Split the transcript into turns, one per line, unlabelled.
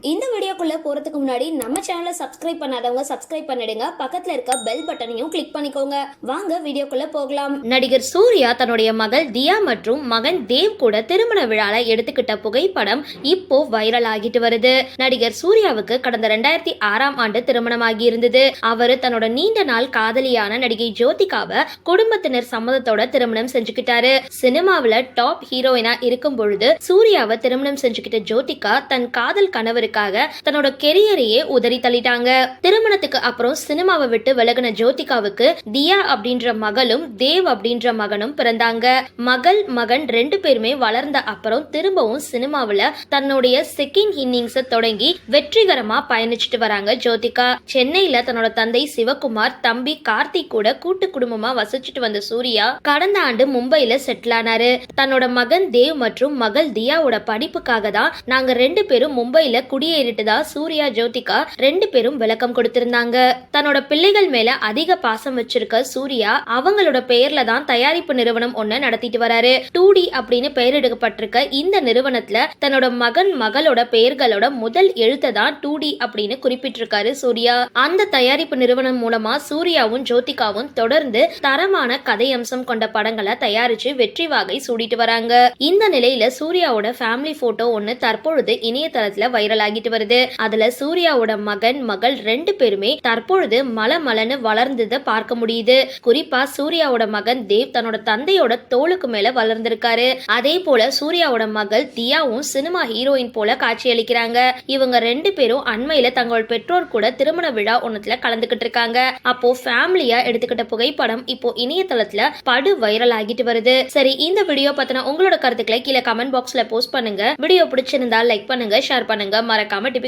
இந்த வீடியோக்குள்ளே போறதுக்கு முன்னாடி நம்ம சேனலை சப்ஸ்கிரைப் பண்ணாதவங்க சப்ஸ்கிரைப் பண்ணிடுங்க. பக்கத்துல இருக்க பெல் பட்டனையும் கிளிக் பண்ணிக்கோங்க. வாங்க வீடியோக்குள்ள போகலாம்.
நடிகர் சூர்யா தன்னுடைய மகள் தியா மற்றும் மகன் தேவ் கூட திருமண விழால எடுத்துக்கிட்ட புகைப்படம் இப்போ வைரல் ஆகிட்டு வருது. நடிகர் சூர்யாவுக்கு கடந்த ரெண்டாயிரத்தி ஆறாம் ஆண்டு திருமணமாகி இருந்தது. அவர் தன்னோட நீண்ட நாள் காதலியான நடிகை ஜோதிகாவை குடும்பத்தினர் சம்மதத்தோட திருமணம் செஞ்சுக்கிட்டாரு. சினிமாவுல டாப் ஹீரோயினா இருக்கும் பொழுது சூர்யாவை திருமணம் செஞ்சுக்கிட்ட ஜோதிகா தன் காதல் கணவருக்காக தன்னோட கெரியரையே உதறி தள்ளிட்டாங்க. திருமணத்துக்கு அப்புறம் சினிமாவை விட்டு விலகின ஜோதிகாவுக்கு தியா அப்படின்ற மகளும் தேவ் அப்படின்ற மகனும் பிறந்தாங்க. மகள் மகன் ரெண்டு பேருமே வளர்ந்த அப்புறம் திரும்பவும் சினிமாவுல தன்னுடைய செகண்ட் இன்னிங்ஸை தொடங்கி வெற்றிகரமா பயணிச்சுட்டு வராங்க ஜோதிகா. சென்னையில தன்னோட தந்தை சிவகுமார் தம்பி கார்த்திக் கூட கூட்டு குடும்பமா வசிச்சுட்டு வந்த சூர்யா கடந்த ஆண்டு மும்பையில செட்டில் ஆனாரு. தன்னோட மகன் தேவ் மற்றும் மகள் தியாவோட படிப்புக்காக தான் நாங்க ரெண்டு பேரும் மும்பையில குடியேறிட்டு தான் சூர்யா ஜோதிகா ரெண்டு பேரும் விளக்கம் கொடுத்திருந்தாங்க. தன்னோட பிள்ளைகள் மேல அதிக பாசம் வச்சிருக்க சூர்யா அவங்களோட பெயர்ல தான் தயாரிப்பு நிறுவனம் ஒண்ணு நடத்திட்டு வராரு. டூ டி அப்படின்னு பெயரிடப்பட்டிருக்க இந்த நிறுவனத்துல தன்னோட மகன் மகளோட பெயர்களோட முதல் எழுத்தை தான் டூ டி அப்படின்னு குறிப்பிட்டிருக்காரு சூர்யா. அந்த தயாரிப்பு நிறுவனம் மூலமா சூர்யாவும் ஜோதிகாவும் தொடர்ந்து தரமான கதையம்சம் கொண்ட படங்களை தயாரிச்சு வெற்றி வாகை சூடிட்டு வராங்க. இந்த நிலையில சூர்யாவோட ஃபேமிலி போட்டோ ஒன்னு தற்பொழுது இணையதளத்துல வைரல் ஆகிட்டு வருது. அதுல சூர்யாவோட மகன் மகள் ரெண்டு பேருமே தற்பொழுது மல மலன்னு வளர்ந்ததை பார்க்க முடியுது. குறிப்பா சூர்யாவோட மகன் தேவ் தன்னோட தந்தையோட தோளுக்கு மேல வளர்ந்திருக்காரு. அதே போல சூர்யாவோட மகள் தியாவும் சினிமா ஹீரோயின் போல காட்சியளிக்கிறாங்க. இவங்க ரெண்டு பேரும் அண்மையில தங்களோட பெற்றோர் கூட திருமண விழா ஒன்னத்துல கலந்துகிட்டு இருக்காங்க. அப்போ ஃபேமிலியா எடுத்துக்கிட்ட புகைப்படம் இப்போ இணையதளத்துல படு வைரல் ஆகிட்டு வருது. சரி இந்த வீடியோ பத்தின உங்களோட கருத்துக்களை கீழே கமெண்ட் பாக்ஸ்ல போஸ்ட் பண்ணுங்க. வீடியோ பிடிச்சிருந்தா லைக் பண்ணுங்க ஷேர் பண்ணுங்க. மறக்காம டிபி